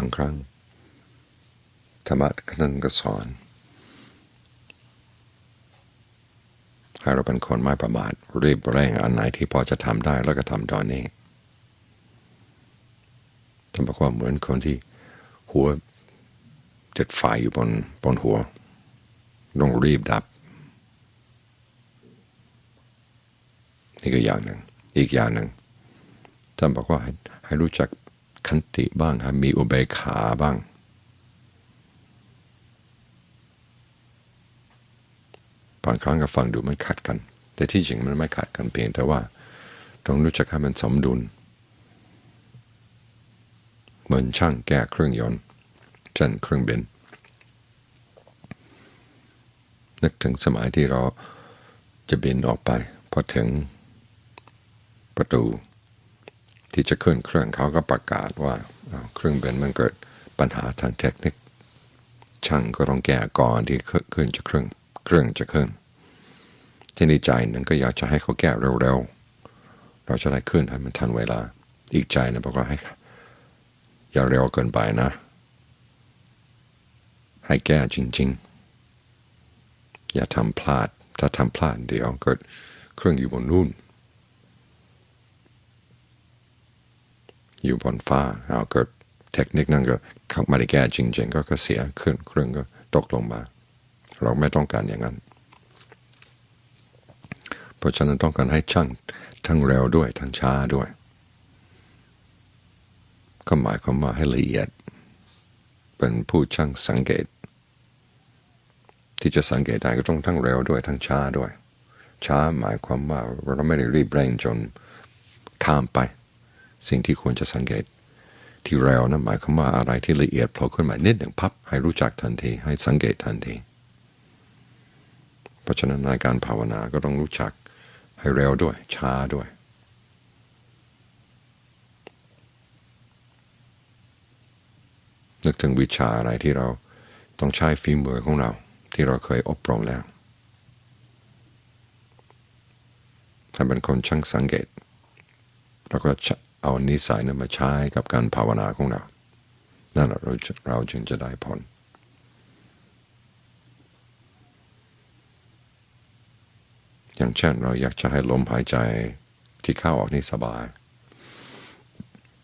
างครั้ง ธรรมะนั่นก็สอนให้เราเป็นคนไม่ประมาทรีบเร่งอันไหนที่พอจะทำได้แล้วก็ทำตอนนี้ท่านบอกว่าเหมือนคนที่หัวติดไฟอยู่บนบนหัวต้องรีบดับ นี่ก็อย่างหนึ่ง อีกอย่างหนึ่งท่านบอกว่าให้ให้รู้จัก ขันติบ้างมีอุเบกขาบ้าง บางครั้งก็ฟังดูมันขัดกัน แต่ที่จริงมันไม่ขัดกันเพียงแต่ว่าต้องรู้จักให้มันสมดุลเหมือนช่างแก้เครื่องยนต์เช่นเครื่องบินนึกถึงสมัยที่เราจะบินออกไป พอถึงประตู ที่จะขึ้นเครื่องเขาก็ประกาศว่าเครื่องบินมันเกิดปัญหาทางเทคนิค ช่างก็ต้องแก้ก่อนที่ขึ้นจะเครื่องเครื่องจะขึ้นที่ในใจนั้นก็อยากจะให้เขาแก้เร็วๆ เราจะได้ขึ้นให้มันทันเวลา อีกใจนะบอกว่าให้อย่าเร็วเกินไปนะ ให้แก้จริง ๆ อย่าทำพลาด ถ้าทำพลาดเดี๋ยวเกิดเครื่องอยู่บนนู่น อยู่บนฟ้าเอาเกิดเทคนิคนั่นก็เขาม่ได้แก้จริง ๆ ก็เสียขึ้นเครื่องก็ตกลงมา เราไม่ต้องการอย่างนั้น เพราะฉะนั้นต้องการให้ช่างทั้งเร็วด้วยทั้งช้าด้วย ก็หมายความว่าให้ละเอียด เป็นผู้ช่างสังเกต ที่จะสังเกตได้ก็ต้องทั้งเร็วด้วยทั้งช้าด้วย ช้าหมายความว่าเราไม่ได้รีบเร่งจนข้ามไป สิ่งที่ควรจะสังเกต ที่เร็วนะหมายความว่าอะไรที่ละเอียดโผล่ขึ้นมานิดหนึ่งพับให้รู้จักทันทีให้สังเกตทันที เพราะฉะนั้นในการภาวนาก็ต้องรู้จักให้เร็วด้วยช้าด้วยนึกถึงวิชาอะไรที่เราต้องใช้ฝีมือของเรา ที่เราเคยอบรมแล้ว ถ้าเป็นคนช่างสังเกต เราก็ เอานิสัยนั้นมาใช้กับการภาวนาของเรา นั่นเราเราจึงจะได้ผล อย่างเช่นเราอยากจะให้ลมหายใจที่เข้าออกนี่สบาย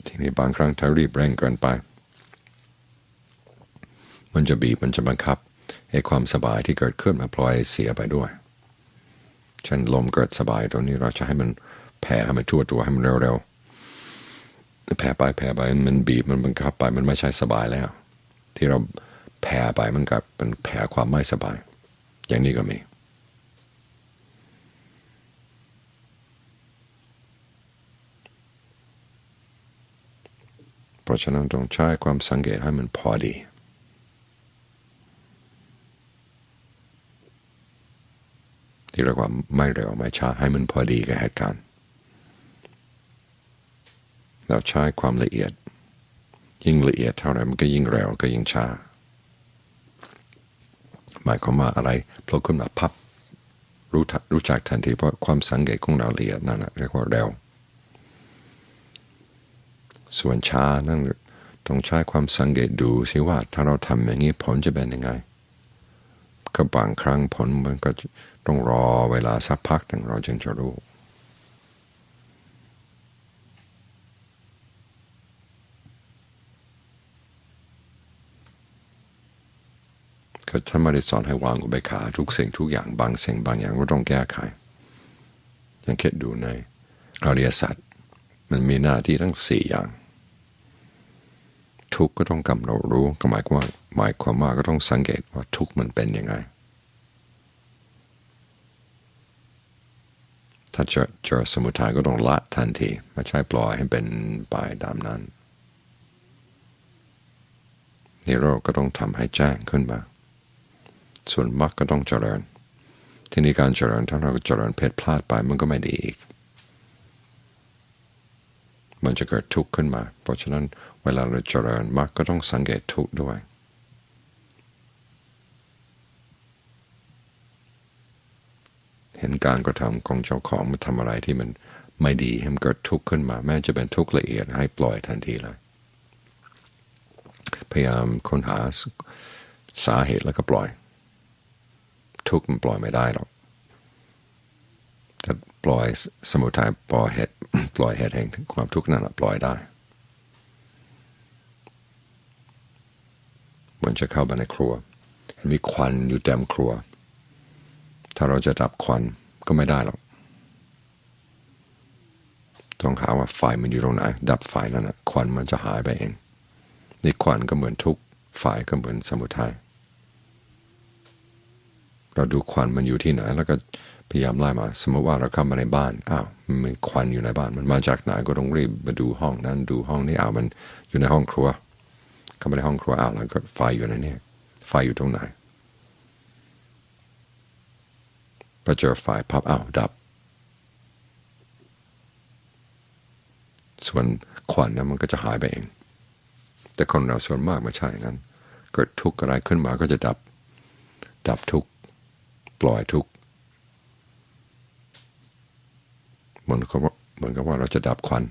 ทีนี้บางครั้งถ้ารีบเร่งเกินไป มันจะบีบมันจะบังคับไอ้ความสบายที่เกิดขึ้นมาพลอยเสียไปด้วยเช่นลมเกิดสบายตรงนี้เราจะให้มันแผ่ให้มันทั่วตัวให้มันเร็วๆ แผ่ไปแผ่ไปมันบีบมันบังคับไปมันไม่ใช่สบายแล้ว ที่เราแผ่ไปมันกับเป็นแผ่ความไม่สบาย อย่างนี้ก็มี เพราะฉะนั้นต้องใช้ความสังเกตให้มันพอดีที่เรียกว่าไม่เร็วไม่ช้าให้มันพอดีกับเหตุการณ์ เราใช้ความละเอียด ยิ่งละเอียดเท่าไหร่มันก็ยิ่งเร็วก็ยิ่งช้า หมายความว่าอะไรโผล่ขึ้นมาพับรู้รู้จักทันทีเพราะความสังเกตของเราละเอียดนั่นเรียกว่าเร็ว ส่วนช้านั่นต้องใช้ความสังเกตดูสิว่าถ้าเราทำอย่างนี้ผลจะเป็นยังไงก็บางครั้งผลมันก็ต้องรอเวลาสักพักหนึ่งเราจึงจะรู้ ก็ท่านไม่ได้สอนให้วางอุเบกขาทุกสิ่งทุกอย่างบางสิ่งบางอย่างก็ต้องแก้ไขยังคิดดูในอริยสัจมันมีหน้าที่ทั้งสี่อย่าง ทุกก็ต้องกำหนดรู้ก็หมายความว่าหมายความว่าก็ต้องสังเกตว่าทุกมันเป็นยังไง ถ้าเจอเจอสมุทัยก็ต้องละทันทีไม่ใช่ปล่อยให้เป็นไปตามนั้นนี่เราก็ต้องทำให้แจ้งขึ้นมา ส่วนมรรคก็ต้องเจริญ ทีนี้การเจริญถ้าเราเจริญเพศพลาดไปมันก็ไม่ดีอีก มันจะเกิดทุกข์ขึ้นมา เพราะฉะนั้นเวลาเราเจริญมรรคก็ต้องสังเกตทุกข์ด้วย เห็นการกระทำของเจ้าของมันทำอะไรที่มันไม่ดีให้มันเกิดทุกข์ขึ้นมา แม้จะเป็นทุกข์ละเอียดให้ปล่อยทันทีเลย พยายามค้นหาสาเหตุแล้วก็ปล่อย ทุกข์มันปล่อยไม่ได้หรอกแต่ปล่อยสมุทัยปล่อยเหตุปล่อยเหตุแห่งความทุกข์นั่นนะปล่อยได้เหมือนจะเข้าไปในครัว มีควันอยู่เต็มครัว ถ้าเราจะดับควันก็ไม่ได้หรอก ต้องหาว่าไฟมันอยู่ตรงไหน ดับไฟนั่นนะควันมันจะหายไปเอง นี่ควันก็เหมือนทุกไฟก็เหมือนสมุทัย เราดูควันมันอยู่ที่ไหน แล้วก็พยายามไล่มา สมมติว่าเราเข้ามาในบ้านอ้าวมันมีควันอยู่ในบ้าน มันมาจากไหนก็ต้องรีบมาดูห้องนั้นดูห้องนี้อ้าวมันอยู่ในห้องครัว เข้ามาในห้องครัวอ้าวแล้วก็ไฟอยู่ในนี้ไฟอยู่ตรงไหนพอเจอไฟพับอ้าวดับ ส่วนควันนะมันก็จะหายไปเอง แต่คนเราส่วนมากไม่ใช่งั้น เกิดทุกข์อะไรขึ้นมาก็จะดับ ดับทุกข์ ปล่อยทุกข์เหมือนกับว่าเหมือนกับว่าเราจะดับควัน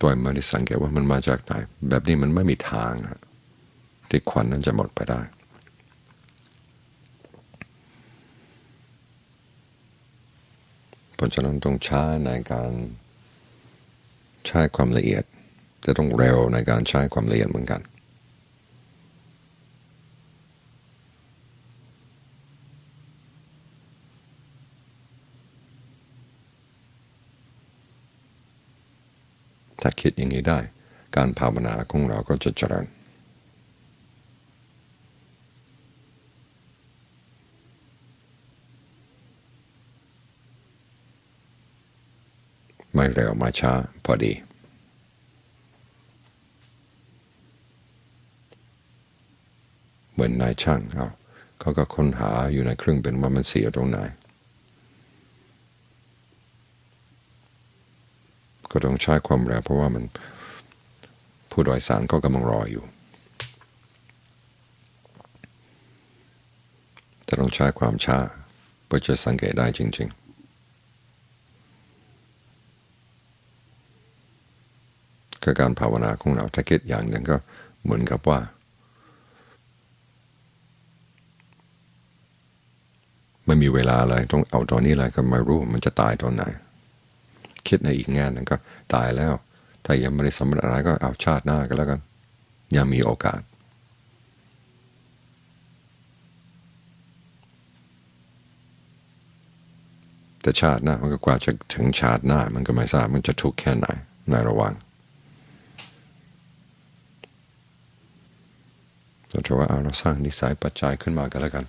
ปล่อยมาในสังเกตว่ามันมาจากไหน แบบนี้มันไม่มีทางที่ควันนั้นจะหมดไปได้ เพราะฉะนั้นต้องช้าในการใช้ความละเอียด จะต้องเร็วในการใช้ความละเอียดเหมือนกัน ถ้าคิดอย่างนี้ได้ การภาวนาของเราก็จะเจริญไม่เร็วไม่ช้าพอดี เหมือนนายช่างเขาเขาก็ค้นหาอยู่ในเครื่องบินว่ามันเสียตรงไหน ก็ต้องใช้ความเร็วเพราะว่ามันผู้โดยสารก็กำลังรออยู่ แต่ต้องใช้ความช้าเพื่อจะสังเกตได้จริง ๆคือการภาวนาของเราถ้าคิดอย่างหนึ่งก็เหมือนกับว่า ไม่มีเวลาเลยต้องเอาตอนนี้เลยก็ไม่รู้มันจะตายตอนไหน คิดในอีกแง่หนึงก็ตายแล้ว ถ้ายังไม่ได้สำเร็จอะไรก็เอาชาติหน้าก็แล้วกัน ยังมีโอกาส แต่ชาติหน้ามันก็กว่าจะถึงชาติหน้า มันก็ไม่ทราบมันจะทุกข์แค่ไหนในระหว่างเราจะว่าเอาเราสร้างนิสัยปัจจัยขึ้นมาก็แล้วกัน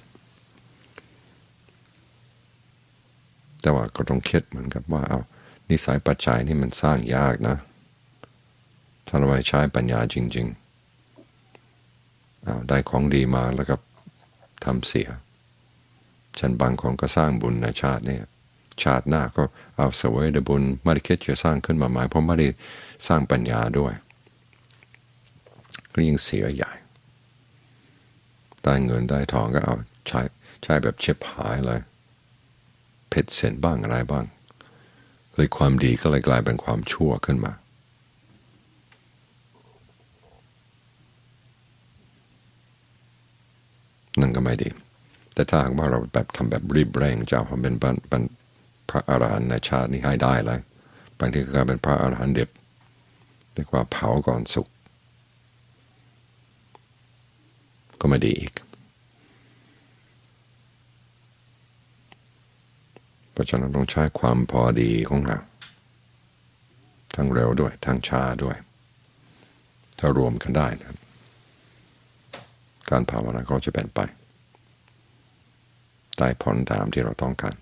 แต่ว่าก็ต้องคิดเหมือนกับว่าเอา นิสัยปัจจัยนี่มันสร้างยากนะ ถ้าเราใช้ปัญญาจริงๆอาได้ของดีมาแล้วก็ทำเสีย ฉันบางคนก็สร้างบุญในชาตินี้ชาติหน้าก็เอาเสวยดบุญไม่ได้คิดจะสร้างขึ้นมาหมายเพราะไม่ได้สร้างปัญญาด้วยก็ยิ่งเสียใหญ่ ได้เงินได้ทองก็เอาใช้ใช้แบบเช็บหายเลย เพชรเส้นบ้างอะไรบ้าง เลยความดีก็เลยกลายเป็นความชั่วขึ้นมา นั่นก็ไม่ดี แต่ถ้าหากว่าเราแบบทำแบบรีบเร่งจะเอาเป็นเป็นพระอรหันต์ในชาตินี้ให้ได้เลยบางทีก็กลายเป็นพระอรหันต์เด็บเรียกว่าเผาก่อนสุกก็ไม่ดีอีก เพราะฉะนั้นต้องใช้ความพอดีของเราทั้งเร็วด้วยทั้งช้าด้วย ถ้ารวมกันได้นะการภาวนาก็จะเป็นไป ได้ผลตามที่เราต้องการ